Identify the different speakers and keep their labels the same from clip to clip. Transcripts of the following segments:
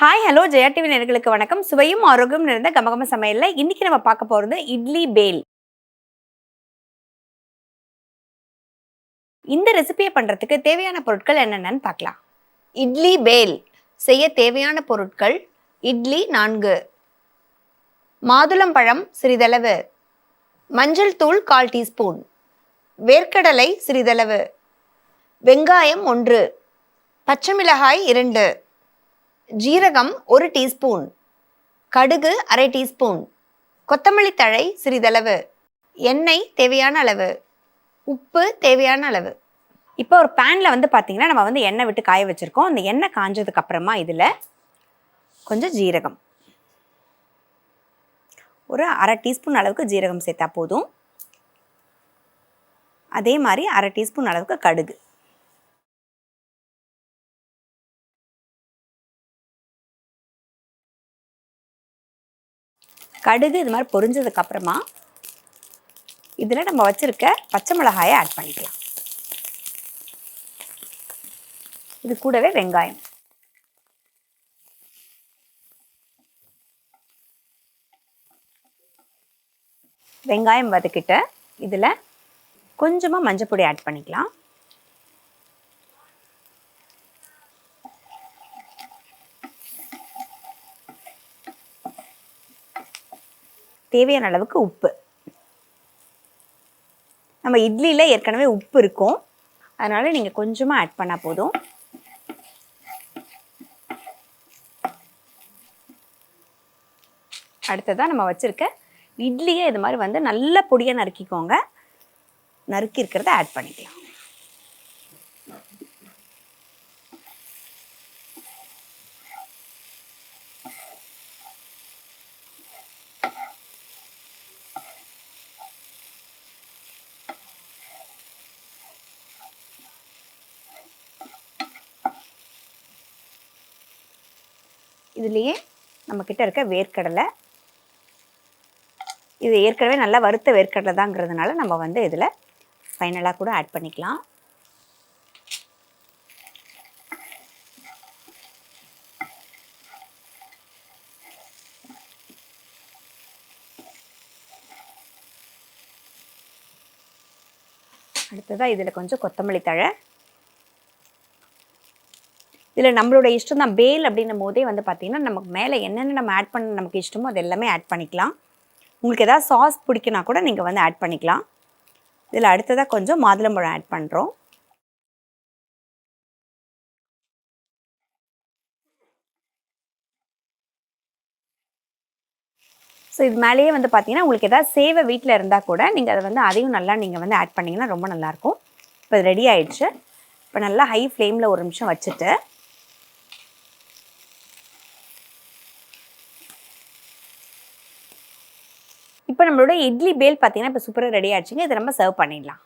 Speaker 1: Hi hello Jaya TV நேர்களுக்கு வணக்கம். சுவையும் ஆரோக்கியம் நிறைந்த கமகம சமையலில் இன்னைக்கு நம்ம பார்க்க போறது இட்லி பேல். இந்த ரெசிபியை பண்றதுக்கு தேவையான பொருட்கள் என்னென்னு பார்க்கலாம். இட்லி பேல். செய்ய தேவையான பொருட்கள் இட்லி நான்கு. மாதுளம்பழம் சிறிதளவு. மஞ்சள் தூள் கால் டீஸ்பூன். வேர்க்கடலை சிறிதளவு. வெங்காயம் ஒன்று. பச்சை மிளகாய் இரண்டு. ஜீரகம் ஒரு டீஸ்பூன். கடுகு அரை டீஸ்பூன். கொத்தமல்லி தழை சிறிதளவு. எண்ணெய் தேவையான அளவு. உப்பு தேவையான அளவு. இப்போ ஒரு பேனில் வந்து பார்த்தீங்கன்னா நம்ம வந்து எண்ணெய் விட்டு காய வச்சுருக்கோம். அந்த எண்ணெய் காஞ்சதுக்கு அப்புறமா இதில் கொஞ்சம் ஜீரகம். ஒரு அரை டீஸ்பூன் அளவுக்கு ஜீரகம் சேர்த்தா போதும். அதே மாதிரி அரை டீஸ்பூன் அளவுக்கு கடுகு. கடுகு இது மாதிரி பொரிஞ்சதுக்கப்புறமா இதில் நம்ம வச்சுருக்க பச்சை மிளகாயை ஆட் பண்ணிக்கலாம். இது கூடவே வெங்காயம். வெங்காயம் வதக்கிட்டு இதில் கொஞ்சமாக மஞ்சப்பொடி ஆட் பண்ணிக்கலாம். தேவையான அளவுக்கு உப்பு. நம்ம இட்லியில் ஏற்கனவே உப்பு இருக்கும். அதனால் நீங்கள் கொஞ்சமாக ஆட் பண்ணால் போதும். அடுத்ததாக நம்ம வச்சுருக்க இட்லியை இது மாதிரி வந்து நல்ல பொடியை நறுக்கிக்கோங்க. நறுக்கி இருக்கிறத ஆட் பண்ணிக்கலாம். இதுலேயே நம்மக்கிட்ட இருக்க வேர்க்கடலை. இது ஏற்கனவே நல்லா வறுத்த வேர்க்கடலை தாங்கிறதுனால நம்ம வந்து இதில் ஃபைனலாக கூட ஆட் பண்ணிக்கலாம். அடுத்ததாக இதில் கொஞ்சம் கொத்தமல்லி தழை. இதில் நம்மளோட இஷ்டம் தான். பேல் அப்படின்னும் போதே வந்து பார்த்திங்கன்னா நமக்கு மேலே என்னென்ன நம்ம ஆட் பண்ண நமக்கு இஷ்டமோ அது எல்லாமே ஆட் பண்ணிக்கலாம். உங்களுக்கு எதாவது சாஸ் பிடிக்குன்னா கூட நீங்கள் வந்து ஆட் பண்ணிக்கலாம். இதில் அடுத்ததாக கொஞ்சம் மாதுளம்பழம் ஆட் பண்ணுறோம் ஸோ இது மேலேயே வந்து பார்த்தீங்கன்னா உங்களுக்கு எதாவது சேவை வீட்டில் இருந்தால் கூட நீங்கள் அதை வந்து அதையும் நல்லா நீங்கள் வந்து ஆட் பண்ணிங்கன்னா ரொம்ப நல்லாயிருக்கும் இப்போ ரெடி ஆகிடுச்சு இப்போ நல்லா ஹை ஃப்ளேமில் ஒரு நிமிஷம் வச்சுட்டு இப்போ நம்மளோட இட்லி பேல் பார்த்தீங்கன்னா இப்போ சூப்பராக ரெடி ஆச்சுங்க. இதை நம்ம சர்வ் பண்ணிடலாம்.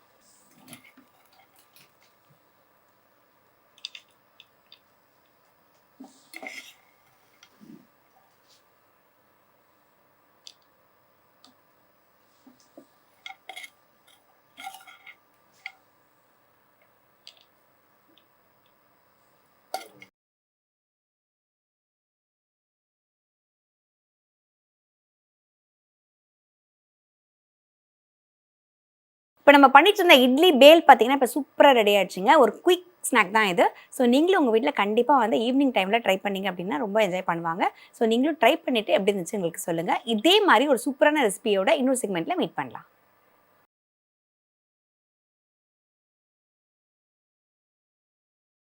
Speaker 1: இப்போ நம்ம பண்ணிட்டு இருந்த இட்லி பேல் பார்த்தீங்கன்னா இப்போ சூப்பராக ரெடி ஆயிடுச்சுங்க. ஒரு குயிக் ஸ்நாக் தான் இது. ஸோ நீங்களும் உங்கள் வீட்டில் கண்டிப்பாக வந்து ஈவினிங் டைமில் ட்ரை பண்ணீங்க அப்படின்னா ரொம்ப என்ஜாய் பண்ணுவாங்க. ஸோ நீங்களும் ட்ரை பண்ணிவிட்டு எப்படி இருந்துச்சு உங்களுக்கு சொல்லுங்கள் இதே மாதிரி ஒரு சூப்பரான ரெசிபியோட இன்னொரு செக்மெண்ட்டில் மீட் பண்ணலாம்.